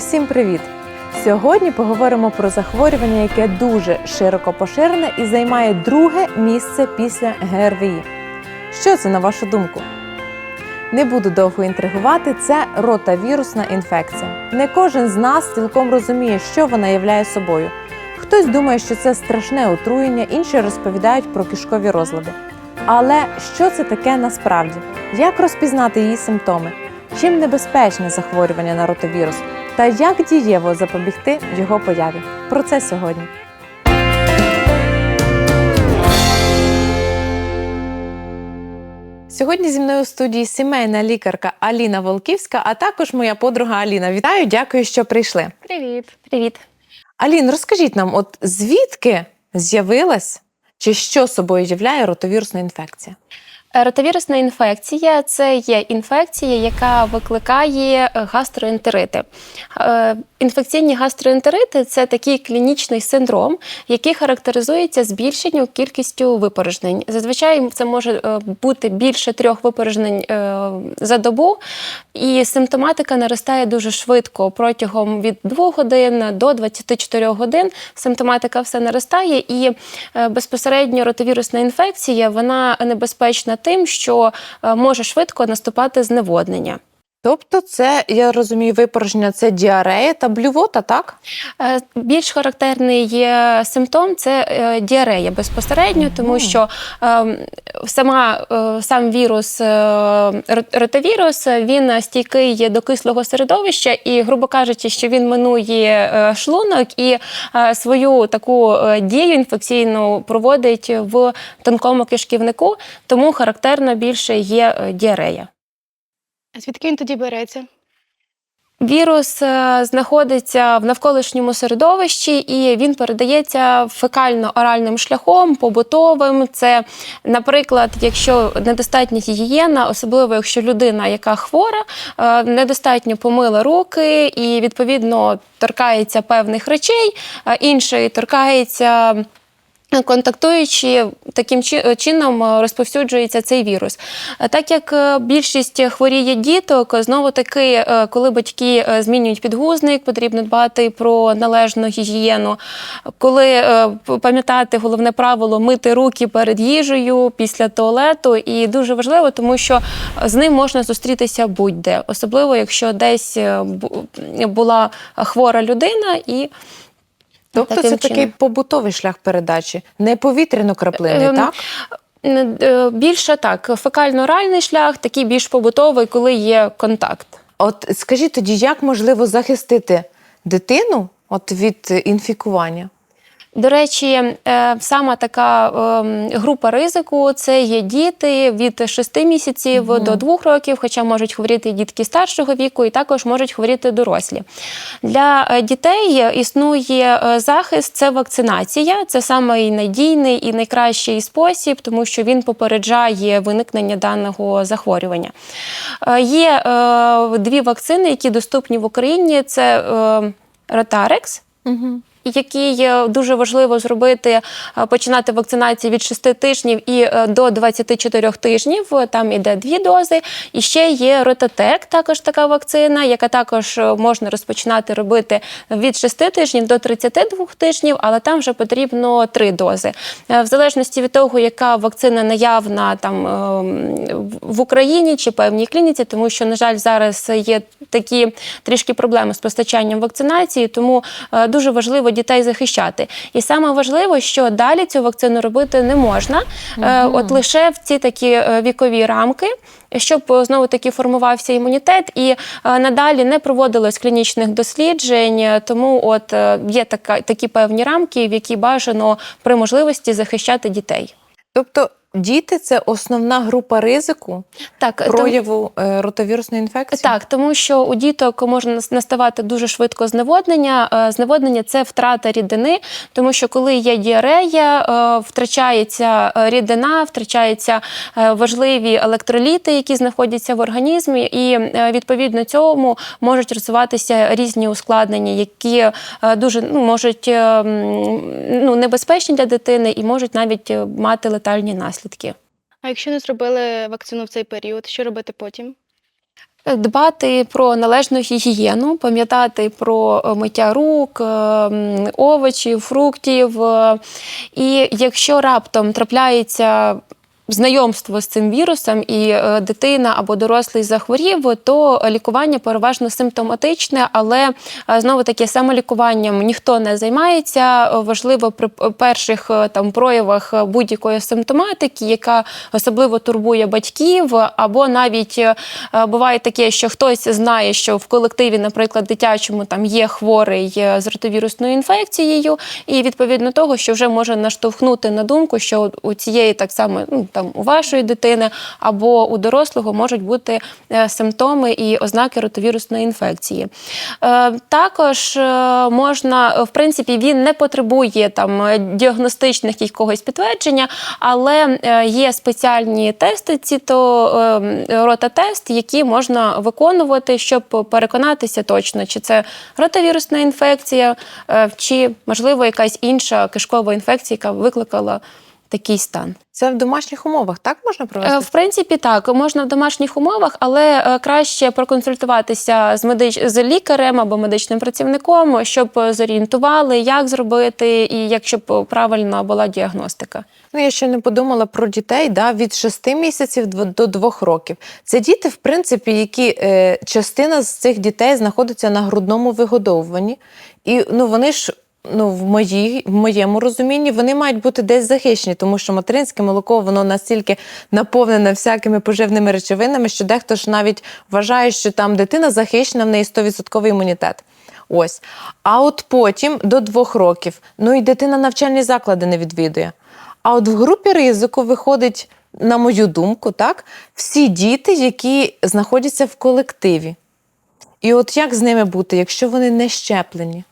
Усім привіт! Сьогодні поговоримо про захворювання, яке дуже широко поширене і займає друге місце після ГРВІ. Що це на вашу думку? Не буду довго інтригувати, це ротавірусна інфекція. Не кожен з нас цілком розуміє, що вона являє собою. Хтось думає, що це страшне отруєння, інші розповідають про кишкові розлади. Але що це таке насправді? Як розпізнати її симптоми? Чим небезпечне захворювання на ротавірус? Та як дієво запобігти його появі? Про це сьогодні. Сьогодні зі мною у студії сімейна лікарка Аліна Волківська, а також моя подруга Аліна. Вітаю, дякую, що прийшли. Привіт. Привіт. Алін, розкажіть нам, от звідки з'явилась чи що собою являє ротовірусна інфекція? Ротавірусна інфекція це є інфекція, яка викликає е, гастроентерити. Е, Інфекційні гастроентерити це такий клінічний синдром, який характеризується збільшенням кількістю випорожнень. Зазвичай це може е, бути більше трьох випорожнень за добу, і симптоматика наростає дуже швидко протягом від 2 годин до 24 годин. Симптоматика все наростає, і безпосередньо ротовірусна інфекція вона небезпечна тим, що е, може швидко наступати зневоднення. Тобто, це я розумію, випорожнення це діарея та блювота, так? Е, Більш характерний є симптом це е, діарея безпосередньо, тому що е, сама е, сам вірус, рот- ротавірус, е, він стійкий до кислого середовища, і, грубо кажучи, що він минує шлунок і свою таку дію інфекційну проводить в тонкому кишківнику, тому характерно більше є діарея. А звідки він тоді береться? Вірус е, знаходиться в навколишньому середовищі і він передається фекально-оральним шляхом, побутовим. Це, наприклад, якщо недостатня гігієна, особливо якщо людина, яка хвора, е, недостатньо помила руки і відповідно торкається певних речей, інший торкається. Контактуючи таким чином е, розповсюджується цей вірус. Е, Так як е, більшість хворіє діток, знову таки, е, коли батьки е, змінюють підгузник, потрібно дбати про належну гігієну. Коли е, пам'ятати головне правило мити руки перед їжею після туалету, і дуже важливо, тому що з ним можна зустрітися будь-де, особливо якщо десь е, була хвора людина і. Тобто Таким це такий побутовий шлях передачі, не повітряно краплини, Ем, так? Е, Більше так, фекально-оральний шлях, такий більш побутовий, коли є контакт. От скажіть тоді, як можливо захистити дитину от від інфікування? До речі, е, сама така ем, група ризику це є діти від 6 місяців до 2 років, хоча можуть хворіти дітки старшого віку, і також можуть хворіти дорослі. Для е, дітей існує е, захист, це вакцинація. Це самий надійний і найкращий спосіб, тому що він попереджає виникнення даного захворювання. Є дві вакцини, які доступні в Україні: це Ротарекс. Який дуже важливо зробити, е, починати вакцинацію від 6 тижнів і е, до 24 тижнів. Е, Там іде дві дози. І ще є Ротатек, також така вакцина, яка також можна розпочинати робити від 6 тижнів до 32 тижнів, але там вже потрібно три дози. В залежності від того, яка вакцина наявна там в Україні чи певній клініці, тому що, на жаль, зараз є такі трішки проблеми з постачанням вакцинації, тому дуже важливо дітей захищати. І саме важливо, що далі цю вакцину робити не можна, угу. от лише в ці такі е, вікові рамки. Щоб знову таки формувався імунітет, і е, надалі не проводилось клінічних досліджень, е, тому от е, є така такі певні рамки, в які бажано при можливості захищати дітей. Тобто діти це основна група ризику Так, прояву е, ротовірусної інфекції? Так, тому що у діток може наставати дуже швидко зневоднення. Е, Зневоднення це втрата рідини, тому що коли є діарея, е, втрачається рідина, втрачаються важливі електроліти, які знаходяться в організмі, і відповідно цьому можуть розвиватися різні ускладнення, які дуже ну, можуть ну, небезпечні для дитини і можуть навіть мати летальні наслідки. А якщо не зробили вакцину в цей період, що робити потім? Дбати про належну гігієну, пам'ятати про е, миття рук, е, овочів, фруктів. е, І якщо раптом трапляється знайомство з цим вірусом, і е, дитина або дорослий захворів, то лікування переважно симптоматичне, але е, знову таки самолікуванням ніхто не займається. Важливо при перших е, там проявах будь-якої симптоматики, яка особливо турбує батьків, або навіть буває таке, що хтось знає, що в колективі, наприклад, дитячому там є хворий з ротовірусною інфекцією, і відповідно того, що вже може наштовхнути на думку, що у цієї так само ну там у вашої дитини або у дорослого можуть бути е, симптоми і ознаки ротовірусної інфекції. Е, Також е, можна, в принципі, він не потребує там діагностичних якогось підтвердження, але є спеціальні тести, ці то ротатест, які можна виконувати, щоб переконатися точно, чи це ротовірусна інфекція, чи можливо якась інша кишкова інфекція, яка викликала такий стан. Це в домашніх умовах так можна провести? Е, В принципі, так можна в домашніх умовах, але е, краще проконсультуватися з медич... з лікарем або медичним працівником, щоб е, зорієнтували, як зробити, і як щоб правильно була діагностика. Ну, я ще не подумала про дітей да, від 6 місяців до 2 років. Це діти, в принципі, які е, частина з цих дітей знаходиться на грудному вигодовуванні. І ну, вони ж. Ну, в моїй, в моєму розумінні вони мають бути десь захищені, тому що материнське молоко воно настільки наповнене всякими поживними речовинами, що дехто ж навіть вважає, що там дитина захищена, в неї 100% імунітет. Ось. А от потім до двох років, ну і дитина навчальні заклади не відвідує. А от в групі ризику виходить, на мою думку, так, всі діти, які знаходяться в колективі. І от як з ними бути, якщо вони не щеплені?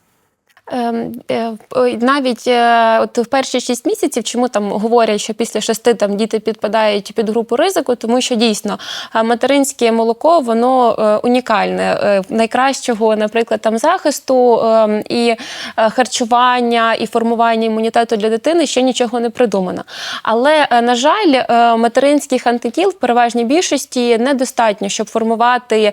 Ем, е, Навіть е, от в перші 6 місяців, чому там говорять, що після 6 там діти підпадають під групу ризику, тому що дійсно е, материнське молоко воно унікальне, найкращого, наприклад, там захисту е, і харчування, і формування імунітету для дитини ще нічого не придумано. Але на жаль, материнських антитіл в переважній більшості недостатньо, щоб формувати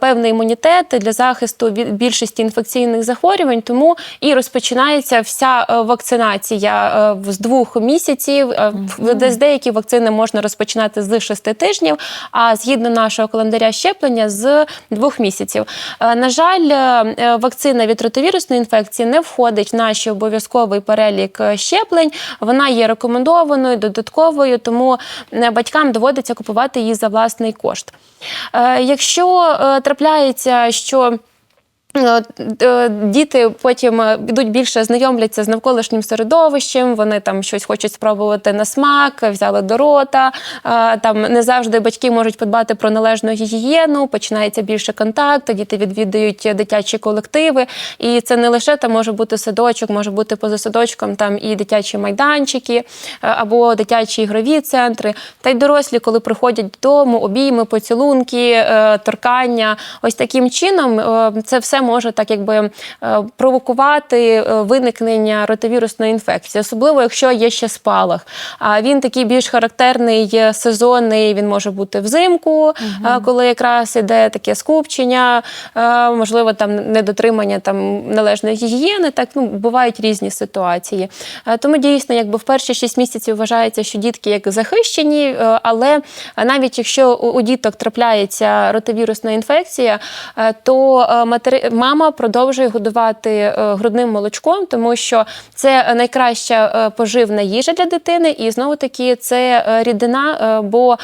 певний імунітет для захисту від більшості інфекційних захворювань. Тому і розпочинається вся е, вакцинація е, з двох місяців. Е, в- Десь деякі вакцини можна розпочинати з шести тижнів, а згідно нашого календаря щеплення з двох місяців. Е, На жаль, е, е, вакцина від ротовірусної інфекції не входить в наш обов'язковий перелік е, щеплень. Вона є рекомендованою, додатковою, тому е, батькам доводиться купувати її за власний кошт. Е, Якщо е, трапляється, що Е, е, Діти потім е, йдуть більше знайомляться з навколишнім середовищем, вони там щось хочуть спробувати на смак, взяли до рота. е, Там не завжди батьки можуть подбати про належну гігієну, починається більше контакту, діти відвідують дитячі колективи. І це не лише там може бути садочок, може бути поза садочком там і дитячі майданчики, е, або дитячі ігрові центри. Та й дорослі, коли приходять додому, обійми, поцілунки, е, торкання. Ось таким чином е, це все може так якби е, провокувати е, виникнення ротовірусної інфекції, особливо якщо є ще спалах. А він такий більш характерний е, сезонний. Він може бути взимку, е, коли якраз іде таке скупчення, можливо, там недотримання там належної гігієни. Так ну бувають різні ситуації. Тому дійсно, якби в перші 6 місяців вважається, що дітки як захищені, але навіть якщо у діток трапляється ротовірусна інфекція, то матери... мама продовжує годувати е, грудним молочком, тому що це найкраща е, поживна їжа для дитини, і знову таки це е, рідина, бо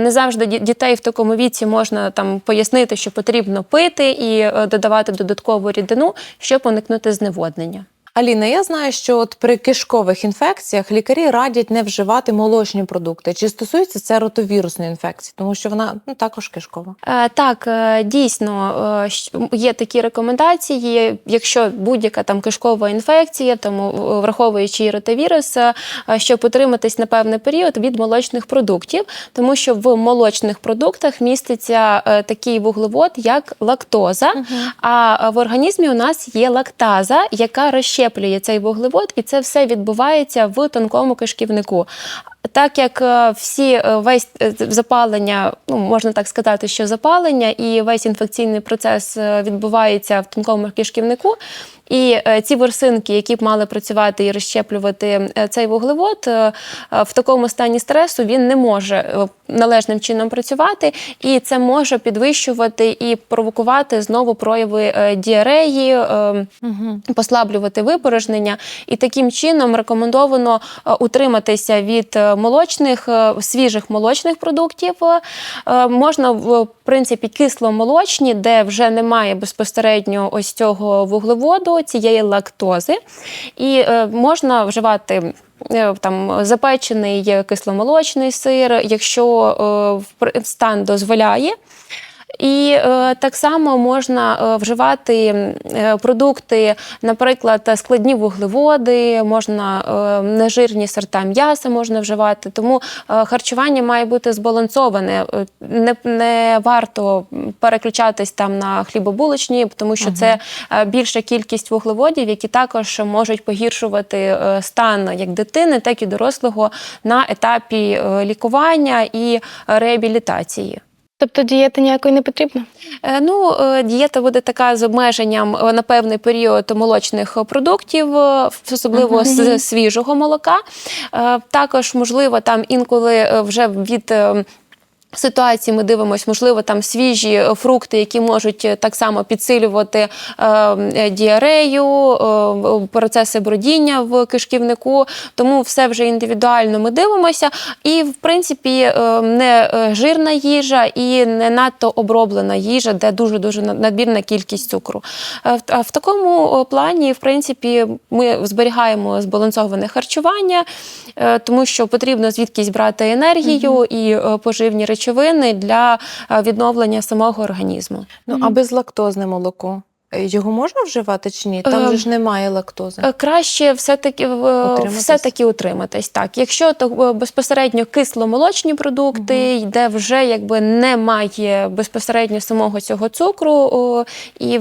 не завжди дітей в такому віці можна там пояснити, що потрібно пити і додавати додаткову рідину, щоб уникнути зневоднення. Аліна, я знаю, що от при кишкових інфекціях лікарі радять не вживати молочні продукти. Чи стосується це ротовірусної інфекції, тому що вона ну, також кишкова? Е, Так, е, дійсно е, є такі рекомендації. Якщо будь-яка там кишкова інфекція, тому враховуючи і ротавірус, е, щоб утриматись на певний період від молочних продуктів, тому що в молочних продуктах міститься такий вуглевод, як лактоза. А в організмі у нас є лактаза, яка розщеплює цей вуглевод, і це все відбувається в тонкому кишківнику. Так як е, всі е, весь е, запалення, ну можна так сказати, що запалення і весь інфекційний процес відбувається в тонкому кишківнику. І ці ворсинки, які б мали працювати і розщеплювати цей вуглевод, в такому стані стресу він не може належним чином працювати, і це може підвищувати і провокувати знову прояви діареї, послаблювати випорожнення. І таким чином рекомендовано утриматися від молочних, е, свіжих молочних продуктів. Е, Можна в принципі кисломолочні, де вже немає безпосередньо ось цього вуглеводу, цієї лактози. І е, можна вживати. Там запечений кисломолочний сир, якщо стан дозволяє. І е, так само можна е, вживати е, продукти, наприклад, складні вуглеводи, можна е, нежирні сорта м'яса можна вживати. Тому е, харчування має бути збалансоване. Не, не варто переключатись там на хлібобулочні, тому що це е, більша кількість вуглеводів, які також можуть погіршувати стан як дитини, так і дорослого на етапі лікування і реабілітації. Тобто дієти ніякої не потрібно? Е, Ну, е, дієта буде така з обмеженням е, на певний період молочних продуктів, особливо з свіжого молока. Також, можливо, там інколи вже від. Ситуації ми дивимося, можливо, там свіжі е, фрукти, які можуть е, так само підсилювати е, е, діарею, е, процеси бродіння в кишківнику. Тому все вже індивідуально ми дивимося. І, в принципі, е, не жирна їжа і не надто оброблена їжа, де дуже дуже надмірна кількість цукру. Е, в- в такому плані, в принципі, ми зберігаємо збалансоване харчування, е, тому що потрібно звідкись брати енергію і е, поживні речовини для е, відновлення самого організму. Ну, а безлактозне молоко. е, Його можна вживати чи ні? Там Ем, же ж немає лактози. Е, Краще все-таки Утриматись. все-таки утриматись. Так, якщо то безпосередньо кисломолочні продукти, де вже якби немає безпосередньо самого цього цукру, і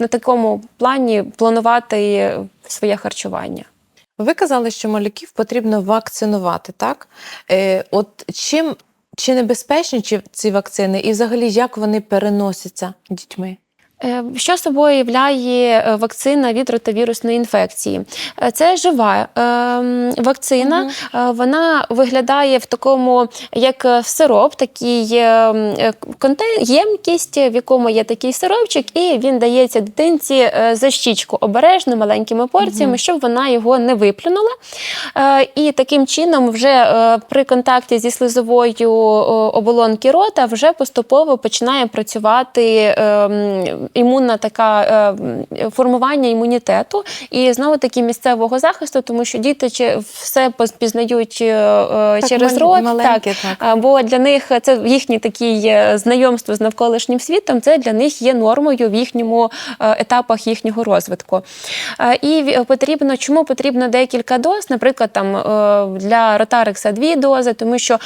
на такому плані планувати своє харчування. Ви казали, що малюків потрібно вакцинувати, так? Е, от чим чи небезпечні ці вакцини, і взагалі як вони переносяться дітьми? Е, Що собою являє е, вакцина від ротавірусної інфекції? Е, Це жива ем, вакцина. Е, Вона виглядає в такому, як сироп, такий ємкість, в якому є такий сиропчик, і він дається дитинці за щічку обережно маленькими порціями, щоб вона його не виплюнула. І таким чином, вже при контакті зі слизовою оболонки рота вже поступово починає працювати ем, імунна така е, формування імунітету і знову таки місцевого захисту, тому що діти чи- все пізнають е, е, Так, через мал- рот. маленькі, так. А, Бо для них це їхнє такі е, знайомство з навколишнім світом, це для них є нормою в їхньому етапах їхнього розвитку. І потрібно, чому потрібно декілька доз, наприклад, там для ротарикса дві дози, тому що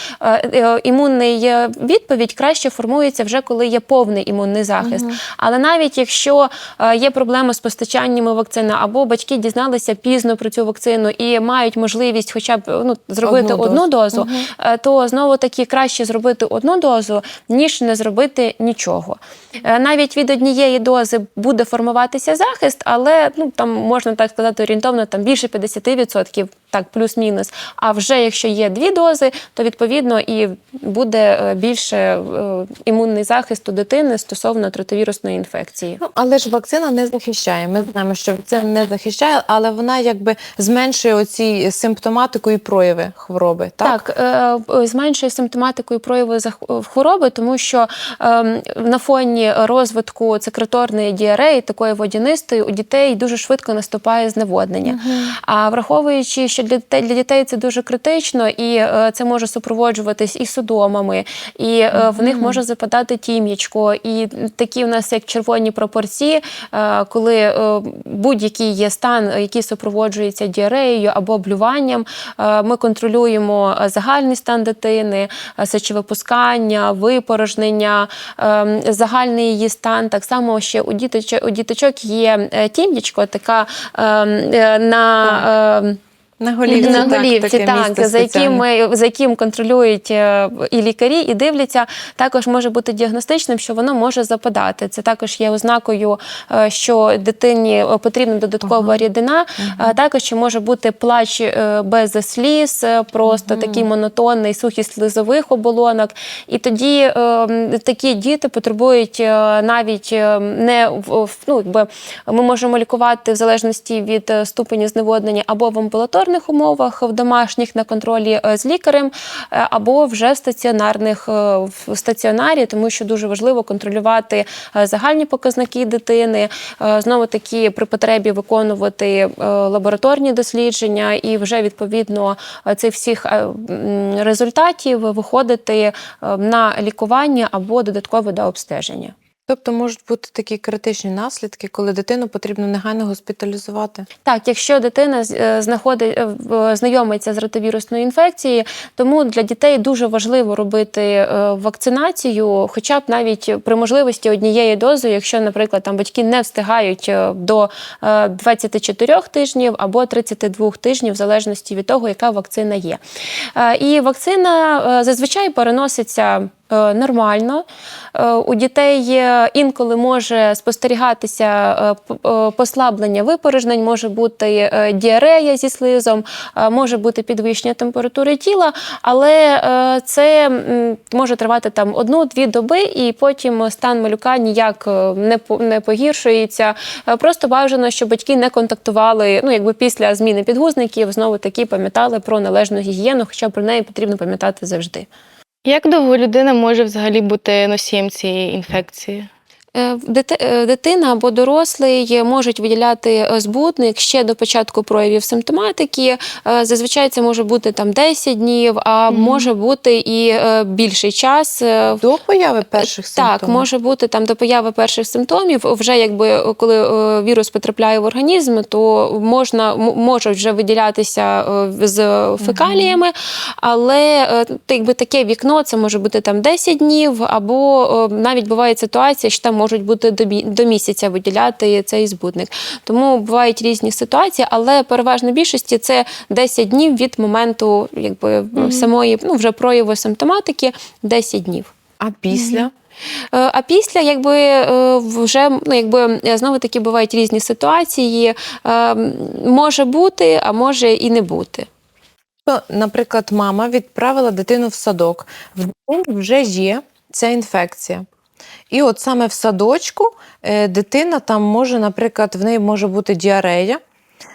імунний відповідь краще формується вже коли є повний імунний захист. Але навіть якщо е, є проблеми з постачаннями вакцини, або батьки дізналися пізно про цю вакцину і мають можливість хоча б ну, зробити Одну одну, дозу. дозу, е, то знову таки краще зробити одну дозу, ніж не зробити нічого. Е, Навіть від однієї дози буде формуватися захист, але ну там можна так сказати орієнтовно там більше 50%, так плюс-мінус. А вже якщо є дві дози, то відповідно і буде е, більше е, імунний захист у дитини стосовно тротовірусної інфекції. Ну, але ж вакцина не захищає. Ми знаємо, що вакцина не захищає, але вона якби зменшує оці симптоматику і прояви хвороби. Так, Так, е, зменшує симптоматику і прояви хвороби, тому що е, на фоні розвитку цикроторної діареї, такої водянистої, у дітей дуже швидко наступає зневоднення. А враховуючи, що для дітей, для дітей це дуже критично, і е, це може супроводжуватись і судомами, і е, в них може западати тім'ячко, і такі у нас як червоні пропорції, е, коли е, будь-який є стан, який супроводжується діареєю або блюванням, е, ми контролюємо загальний стан дитини, сечовипускання, випорожнення, е, загальний її стан. Так само ще у діточок, у діточок є тім'ячко, така е, е, на. На голівці, на так, голівці, так, місце за яким, за яким контролюють е, і лікарі, і дивляться, також може бути діагностичним, що воно може западати. Це також є ознакою, е, що дитині е, потрібна додаткова рідина. Е, Також може бути плач без сліз, просто такий монотонний сухість слизових оболонок. І тоді е, такі діти потребують навіть не ну, якби ми можемо лікувати в залежності від ступеню зневоднення або в амбулаторних умовах, в домашніх на контролі е, з лікарем, е, або вже в стаціонарних е, в стаціонарі, тому що дуже важливо контролювати загальні показники дитини. Знову таки при потребі виконувати лабораторні дослідження і вже відповідно цих всіх результатів виходити на лікування або додатково до обстеження. Тобто можуть бути такі критичні наслідки, коли дитину потрібно негайно госпіталізувати. Так, якщо дитина е, знаходить е, знайомиться з ротовірусною інфекцією, тому для дітей дуже важливо робити е, вакцинацію, хоча б навіть при можливості однієї дози, якщо, наприклад, там батьки не встигають до е, 24 тижнів або 32 тижнів, в залежності від того, яка вакцина є. І вакцина зазвичай переноситься. Е, Нормально Е, у дітей інколи може спостерігатися е, послаблення випорожнень, може бути діарея зі слизом, може бути підвищення температури тіла, але це може тривати там одну-дві доби, і потім стан малюка ніяк не по- не погіршується. Просто бажано, щоб батьки не контактували. Ну якби після зміни підгузників знову таки пам'ятали про належну гігієну, хоча про неї потрібно пам'ятати завжди. Як довго людина може взагалі бути носієм цієї інфекції? Е, е, Дитина або дорослий можуть виділяти е, збудник ще до початку проявів симптоматики. Зазвичай це може бути там 10 днів, а може бути і більший час. До появи перших симптомів? так, може бути там до появи перших симптомів. Вже якби коли вірус потрапляє в організм, то можна можуть вже виділятися з фекаліями, але е, та, якби таке вікно це може бути там 10 днів, або навіть буває ситуація, що там можуть бути до, місяця виділяти цей збудник. Тому бувають різні ситуації, але переважно більшості це 10 днів від моменту якби самої ну вже прояву симптоматики 10 днів. А після? Е, А після, якби е, вже ну, якби е, знову таки бувають різні ситуації. Може бути, а може і не бути. Ну, Наприклад, мама відправила дитину в садок. В дитині вже є ця інфекція. І от саме в садочку е, дитина там може, наприклад, в неї може бути діарея.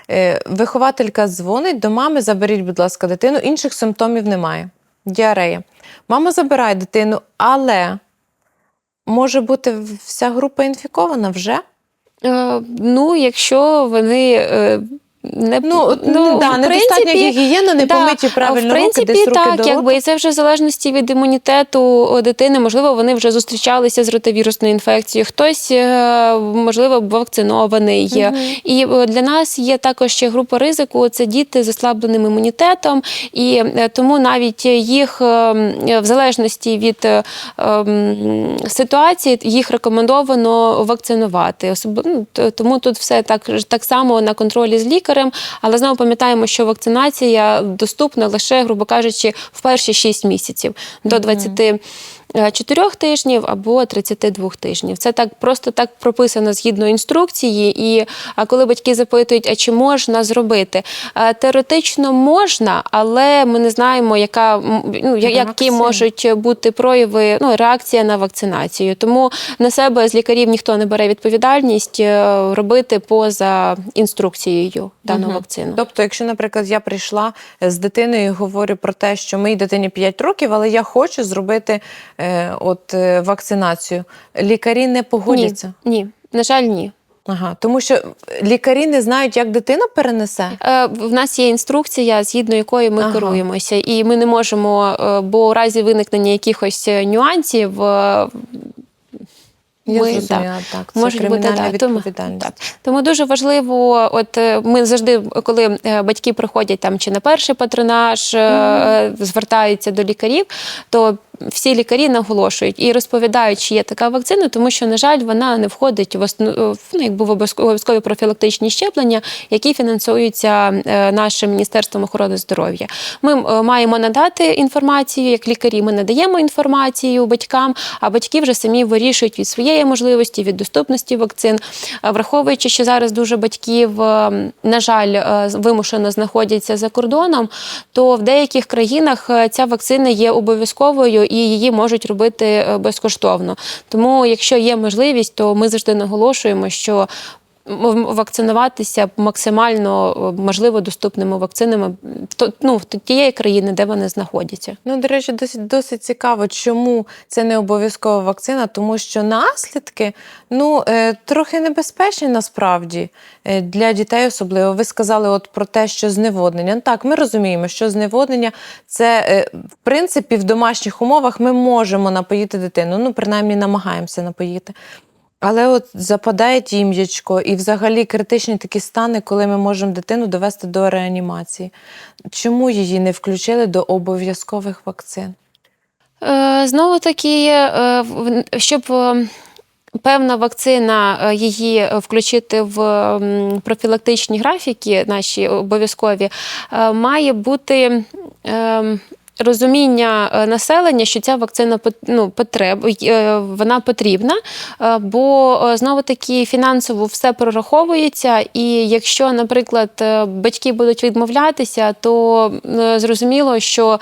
Е, Вихователька дзвонить до мами, заберіть, будь ласка, дитину, інших симптомів немає. Діарея. Мама забирає дитину, але може бути вся група інфікована вже. Е, Ну, якщо вони. Не, Ну, ну да, в недостатня гігієна, не Да, помиті правильно в принципі, руки, десь руки так, до якби і це вже в залежності від імунітету дитини. Можливо, вони вже зустрічалися з ротовірусною інфекцією, хтось, е, можливо, вакцинований. І е, для нас є також ще група ризику: це діти з ослабленим імунітетом, і е, тому навіть їх в залежності від ситуації їх рекомендовано вакцинувати. Особ- ну, Тому тут все так, так само на контролі з лікарем, але знову пам'ятаємо, що вакцинація доступна лише, грубо кажучи, в перші 6 місяців. До 20 4 тижнів або 32 тижнів. Це так просто так прописано згідно інструкції. І коли батьки запитують, а чи можна зробити? Е, Теоретично можна, але ми не знаємо, яка ну, які можуть бути прояви, ну реакція на вакцинацію. Тому на себе з лікарів ніхто не бере відповідальність е, робити поза інструкцією дану Мгм. вакцину. Тобто, якщо, наприклад, я прийшла з дитиною і говорю про те, що моїй дитині 5 років, але я хочу зробити е, от, е, вакцинацію, лікарі не погодяться. Ні, ні, на жаль, ні. Ага, тому що лікарі не знають, як дитина перенесе. Е, В нас є інструкція, згідно якої ми Ага. керуємося, і ми не можемо, е, бо у разі виникнення якихось е, нюансів. е, Я ми, зрозуміла, так. Це можуть бути, да, тому- відповідальність. так. Тому дуже важливо, от е, ми завжди, коли е, батьки приходять там чи на перший патронаж, е, звертаються до лікарів, то всі лікарі наголошують і розповідають, чи є така вакцина, тому що, на жаль, вона не входить в основ... ну, якби в обов'язкові профілактичні щеплення, які фінансуються е, нашим міністерством охорони здоров'я. Ми е, маємо надати інформацію як лікарі. Ми надаємо інформацію батькам, а батьки вже самі вирішують від своєї можливості, від доступності вакцин. Е, Враховуючи, що зараз дуже батьків, на жаль, вимушено знаходяться за кордоном, то в деяких країнах ця вакцина є обов'язковою і її можуть робити е, безкоштовно. Тому, якщо є можливість, то ми завжди наголошуємо, що вакцинуватися максимально е, можливо доступними вакцинами то, ну, тієї країни, де вони знаходяться. Ну, до речі, досить досить цікаво, чому це не обов'язкова вакцина, тому що наслідки ну е, трохи небезпечні насправді е, для дітей, особливо. Ви сказали от про те, що зневоднення. Ну, так, ми розуміємо, що зневоднення це в принципі в домашніх умовах ми можемо напоїти дитину. Ну, принаймні намагаємося напоїти. Але от западає тім'ячко і взагалі критичні такі стани, коли ми можемо дитину довести до реанімації. Чому її не включили до обов'язкових вакцин? Е, Знову таки, е, щоб е, певна вакцина її включити в профілактичні графіки, наші обов'язкові, має бути. Розуміння е, населення, що ця вакцина ну, потреб, е, вона потрібна, е, бо знову таки фінансово все прораховується. І якщо, наприклад, батьки будуть відмовлятися, то зрозуміло, що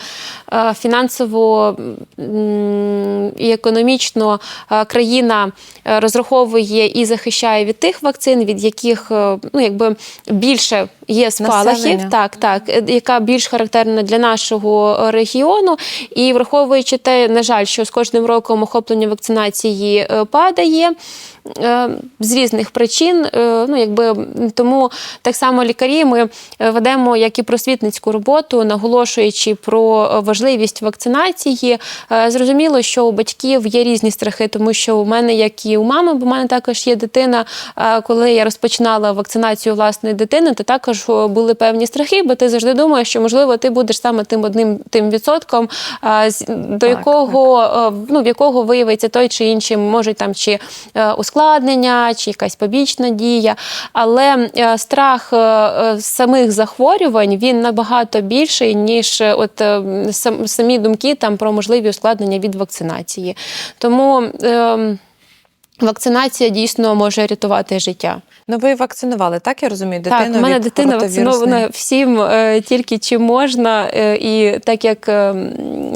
фінансово і економічно країна розраховує і захищає від тих вакцин, від яких ну, якби більше є спалахів, Населення. так, так, яка більш характерна для нашого е, регіону. І враховуючи те, на жаль, що з кожним роком охоплення вакцинації е, падає. е, З різних причин, е, ну якби тому так само лікарі ми ведемо як і просвітницьку роботу, наголошуючи про важливість вакцинації. Зрозуміло, що у батьків є різні страхи, тому що у мене, як і у мами, бо у мене також є дитина. Коли я розпочинала вакцинацію власної дитини, то також були певні страхи, бо ти завжди думаєш, що можливо ти будеш саме тим одним тим відсотком, е, з- до Так, якого е, ну в якого виявиться той чи інший, можуть там чи е, ускладнення, чи якась побічна дія. Але е, страх самих захворювань він набагато більший, ніж от самі думки там про можливі ускладнення від вакцинації. Тому е, вакцинація дійсно може рятувати життя. Ну, ви вакцинували, так я розумію? Дитину Так, у мене від дитина вакцинована всім е, тільки чим можна. Е, і так як, е,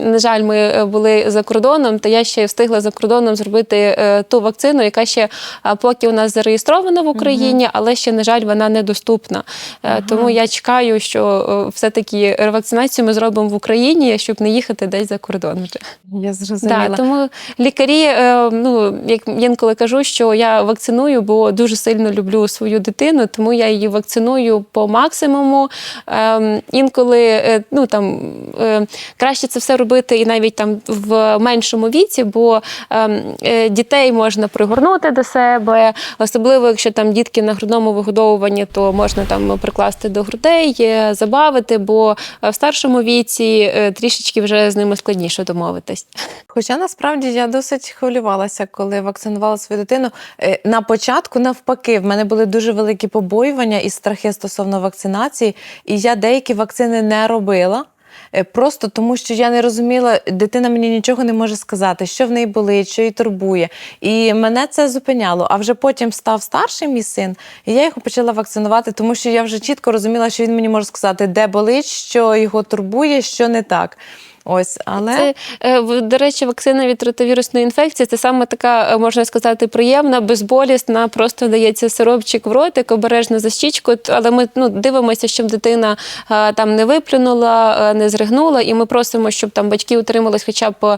на жаль, ми були за кордоном, то я ще встигла за кордоном зробити е, ту вакцину, яка ще е, поки у нас зареєстрована в Україні, але ще, на жаль, вона недоступна. Е, Тому я чекаю, що е, все-таки ревакцинацію ми зробимо в Україні, щоб не їхати десь за кордон вже. Я зрозуміла. Да, тому лікарі, е, ну як інколи кажу, що я вакциную, бо дуже сильно люблю свою дитину, тому я її вакциную по максимуму. Ем, інколи е, ну там е, краще це все робити і навіть там в меншому віці, бо ем, е, дітей можна пригорнути до себе, особливо якщо там дітки на грудному вигодовуванні, то можна там прикласти до грудей, е, забавити, бо е, в старшому віці е, трішечки вже з ними складніше домовитись. Хоча насправді я досить хвилювалася, коли вакцинувала свою дитину. Е, На початку, навпаки, в мене були дуже великі побоювання і страхи стосовно вакцинації, і я деякі вакцини не робила. е, Просто тому, що я не розуміла, дитина мені нічого не може сказати, що в неї болить, що її турбує. І мене це зупиняло. А вже потім став старший мій син, і я його почала вакцинувати, тому що я вже чітко розуміла, що він мені може сказати, де болить, що його турбує, що не так. Ось, але Це, е, до речі, вакцина від ротовірусної інфекції це саме така, е, можна сказати, приємна, безболісна, просто дається сиропчик в ротик, обережно за щічку. Але ми ну, дивимося, щоб дитина е, там не виплюнула, не зригнула, і ми просимо, щоб там батьки утримались, хоча б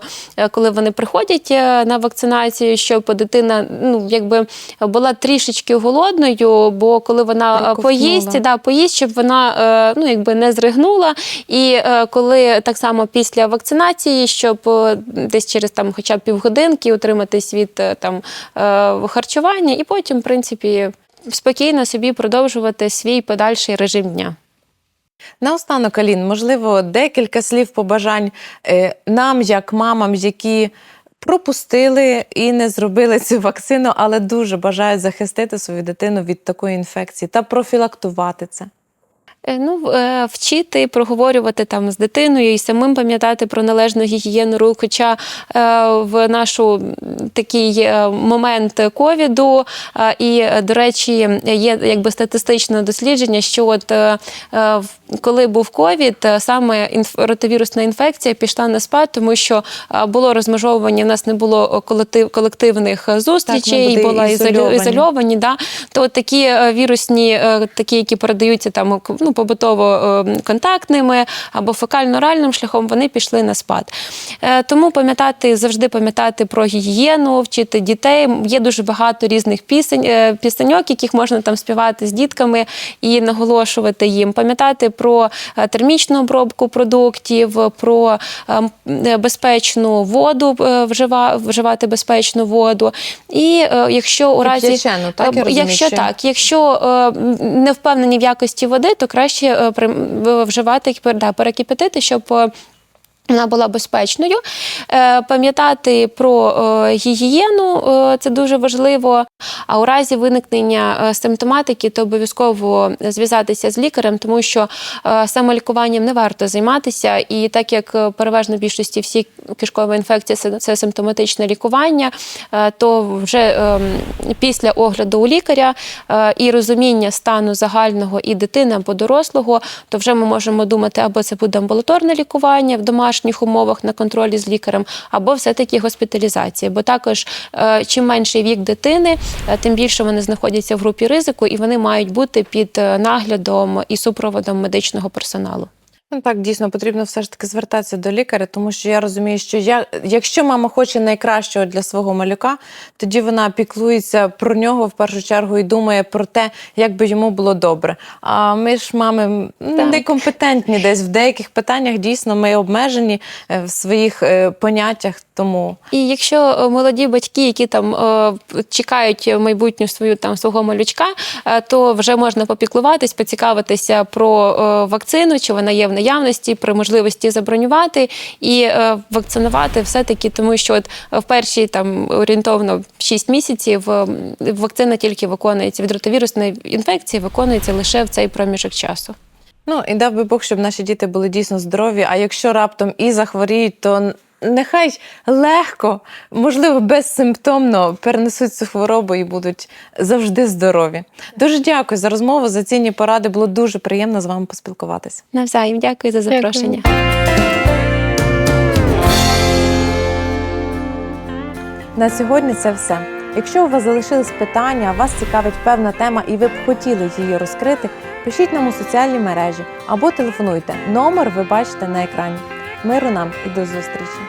коли вони приходять на вакцинацію, щоб дитина ну, якби була трішечки голодною, бо коли вона е, поїсть, да, поїсть, щоб вона ну, якби не зригнула. І коли так само після вакцинації, щоб е, десь через там хоча б півгодинки утриматись від е, там е, харчування, і потім, в принципі, спокійно собі продовжувати свій подальший режим дня. Наостанок, Алін, можливо, декілька слів побажань нам, як мамам, які пропустили і не зробили цю вакцину, але дуже бажають захистити свою дитину від такої інфекції та профілактувати це. Е, Ну, е, вчити, проговорювати там з дитиною і самим пам'ятати про належну гігієну рук. Хоча е, в нашу такий момент ковіду, і, до речі, є якби статистичне дослідження, що от в- коли був ковід, е, саме ротовірусна інфекція пішла на спад, тому що е, було розмежовування, в нас не було е, колектив, колективних зустрічей, були була ізольовані. ізольовані. Да? То такі вірусні, такі, які передаються там ну, побутово контактними або фекально-оральним шляхом, вони пішли на спад. Тому пам'ятати, завжди пам'ятати про гігієну, вчити дітей. Є дуже багато різних пісень, пісеньок, яких можна там співати з дітками і наголошувати їм. Пам'ятати про е, термічну обробку продуктів, про е, е, безпечну воду, вжива- вживати безпечну воду. І якщо у разі Кип'ячену, так, я розумію, якщо що- так, якщо не впевнені в якості води, то краще вживати да, перекипятити, щоб. Вона була безпечною. Е, Пам'ятати про е, гігієну е, це дуже важливо. А у разі виникнення симптоматики, то обов'язково зв'язатися з лікарем, тому що самолікуванням не варто займатися. І так як переважно в більшості всі кишкові інфекції це, симптоматичне лікування, то вже е, після огляду у лікаря і розуміння стану загального і дитини або дорослого, то вже ми можемо думати, або це буде амбулаторне лікування в домашніх умовах на контролі з лікарем, або все-таки госпіталізація. Бо також е, чим менший вік дитини, е, тим більше вони знаходяться в групі ризику, і вони мають бути під е, наглядом і супроводом медичного персоналу. Ну так, дійсно потрібно все ж таки звертатися до лікаря, тому що я розумію, що я, якщо мама хоче найкращого для свого малюка, тоді вона піклується про нього в першу чергу і думає про те, як би йому було добре. А ми ж мами Так. некомпетентні десь в деяких питаннях. Дійсно, ми обмежені е, в своїх е, поняттях. Тому І якщо е, молоді батьки, які там е, чекають майбутню свою там свого малючка, е, то вже можна попіклуватись, поцікавитися про вакцину, чи вона є в наявності, при можливості забронювати і вакцинувати все-таки, тому що от в перші там орієнтовно 6 місяців вакцина тільки виконується від ротовірусної інфекції, виконується лише в цей проміжок часу. Ну і дав би Бог, щоб наші діти були дійсно здорові. А якщо раптом і захворіють, то нехай легко, можливо, безсимптомно перенесуть цю хворобу і будуть завжди здорові. Дуже дякую за розмову, за цінні поради. Було дуже приємно з вами поспілкуватися. Навзаєм, дякую за Дякую. запрошення. На сьогодні це все. Якщо у вас залишились питання, вас цікавить певна тема і ви б хотіли її розкрити, пишіть нам у соціальні мережі або телефонуйте. Номер ви бачите на екрані. Миру нам і до зустрічі!